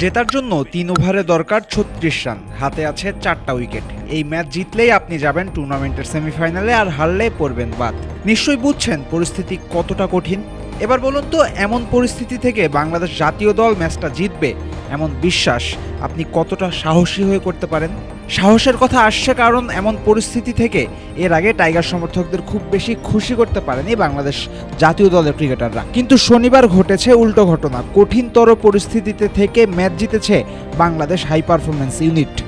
জেতার জন্য তিন ওভারে দরকার ছত্রিশ রান। হাতে আছে চারটা উইকেট। এই ম্যাচ জিতলেই আপনি যাবেন টুর্নামেন্টের সেমিফাইনালে আর হারলে পড়বেন বাদ। নিশ্চয়ই বুঝছেন পরিস্থিতি কতটা কঠিন। এবার বলুন তো, এমন পরিস্থিতি থেকে বাংলাদেশ জাতীয় দল ম্যাচটা জিতবে এমন বিশ্বাস আপনি কতটা সাহসী হয়ে করতে পারেন? সাহসের কথা আসছে কারণ এমন পরিস্থিতি থেকে এর আগে টাইগার সমর্থকদের খুব বেশি খুশি করতে পারেনি বাংলাদেশ জাতীয় দলের ক্রিকেটাররা। কিন্তু শনিবার ঘটেছে উল্টো ঘটনা। কঠিনতর পরিস্থিতিতে থেকে ম্যাচ জিতেছে বাংলাদেশ হাই পারফরমেন্স ইউনিট।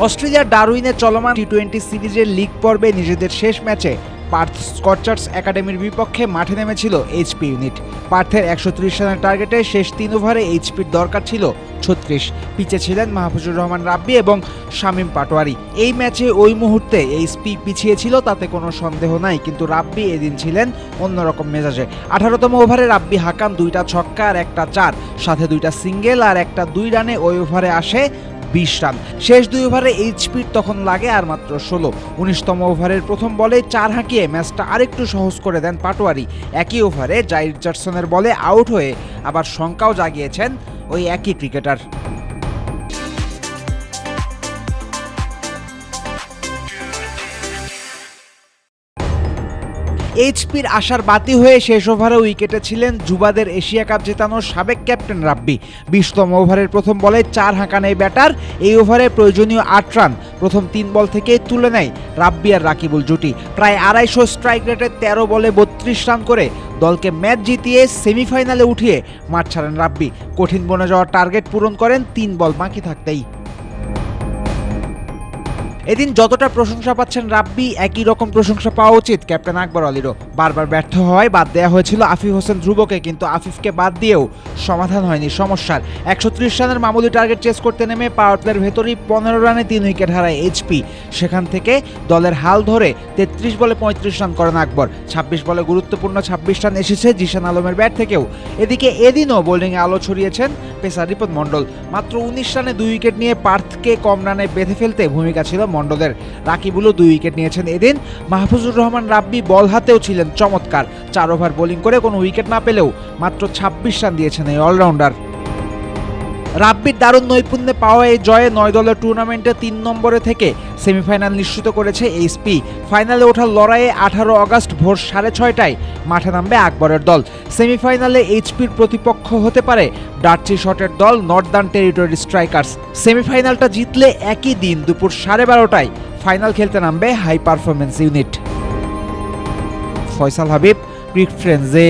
অস্ট্রেলিয়ার ডারউইনে চলমান টি টোয়েন্টি সিরিজের লিগ পর্বে নিজেদের শেষ ম্যাচে পার্থ স্কচার্স একাডেমির বিপক্ষে মাঠে নেমেছিল এইচপি ইউনিট। পার্থের একশো ত্রিশ রানের টার্গেটে শেষ তিন ওভারে এইচপির দরকার ছিল ছত্রিশ। পিচে ছিলেন মাহফুজুর রহমান রাব্বি এবং শামীম পাটোয়ারি। এই ম্যাচে ওই মুহূর্তে এইচপি পিছিয়ে ছিল তাতে কোনো সন্দেহ নাই, কিন্তু রাব্বি এদিন ছিলেন অন্যরকম মেজাজে। আঠারোতম ওভারে রাব্বি হাকান দুইটা ছক্কা আর একটা চার, সাথে দুইটা সিঙ্গেল আর একটা দুই রানে ওই ওভারে আসে বিশ রান। শেষ দুই ওভারে এইচপির তখন লাগে আর মাত্র ষোলো। উনিশতম ওভারের প্রথম বলে চার হাঁকিয়ে ম্যাচটা আরেকটু সহজ করে দেন পাটোয়ারি। একই ওভারে জাই জারসনের বলে আউট হয়ে আবার শঙ্কাও জাগিয়েছেন ওই একই ক্রিকেটার। এইচপির আশার বাতি হয়ে শেষ ওভারে উইকেটে ছিলেন যুবাদের এশিয়া কাপ জেতানোর সাবেক ক্যাপ্টেন রাব্বি। বিশতম ওভারের প্রথম বলে চার হাঁকান এই ব্যাটার। এই ওভারে প্রয়োজনীয় আট রান প্রথম তিন বল থেকে তুলে নেয় রাব্বি আর রাকিবুল জুটি। প্রায় আড়াইশো স্ট্রাইক রেটে তেরো বলে বত্রিশ রান করে দলকে ম্যাচ জিতিয়ে সেমিফাইনালে উঠিয়ে মাঠ ছাড়েন রাব্বি। কঠিন বনে যাওয়ার টার্গেট পূরণ করেন তিন বল বাকি থাকতেই। এদিন যতটা প্রশংসা পাচ্ছেন রাব্বি, একই রকম প্রশংসা পাওয়া উচিত। ক্যাপ্টেন আকবর আলীরও। বারবার ব্যর্থ হওয়ায় বাদ দেওয়া হয়েছিল আফিফ হোসেন ধ্রুবকে, কিন্তু আফিফকে বাদ দিয়েও সমাধান হয়নি সমস্যার। একশো ত্রিশ রানের মামুলি টার্গেট চেস করতে নেমে পাওয়ার প্লের ভেতরেই পনেরো রানে তিন উইকেট হারায় এইচপি সেখান থেকে দলের হাল ধরে তেত্রিশ বলে পঁয়ত্রিশ রান করেন আকবর। ছাব্বিশ বলে গুরুত্বপূর্ণ ছাব্বিশ রান এসেছে জিশান আলমের ব্যাট থেকেও। এদিকে এদিনও বোলিংয়ে আলো ছড়িয়েছেন পেসার রিপন মণ্ডল। মাত্র উনিশ রানে দুই উইকেট নিয়ে পার্থকে কম রানে বেঁধে ফেলতে ভূমিকা ছিল মণ্ডলের রাকিবুলও দুই উইকেট নিয়েছেন এদিন। মাহফুজুর রহমান রাব্বি বল হাতেও ছিলেন চমৎকার। চার ওভার বোলিং করে কোনো উইকেট না পেলেও মাত্র ছাব্বিশ রান দিয়েছেন এই অলরাউন্ডার। রাব্বির দারুণ নৈপুণ্যে পাওয়া এই জয়ে নয় দলের টুর্নামেন্টে তিন নম্বরে থেকে সেমিফাইনাল নিশ্চিত করেছে এইচপি ফাইনালে ওঠার লড়াইয়ে আঠারো আগস্ট ভোর সাড়ে ছয়টায় মাঠে নামবে আকবরের দল। সেমিফাইনালে এইচপির প্রতিপক্ষ হতে পারে ডার্চি শটের দল নর্দার্ন টেরিটরি স্ট্রাইকার্স সেমিফাইনালটা জিতলে একই দিন দুপুর সাড়ে বারোটায় ফাইনাল খেলতে নামবে high performance unit Faisal Habib ক্রিক ফ্রেন্ডসে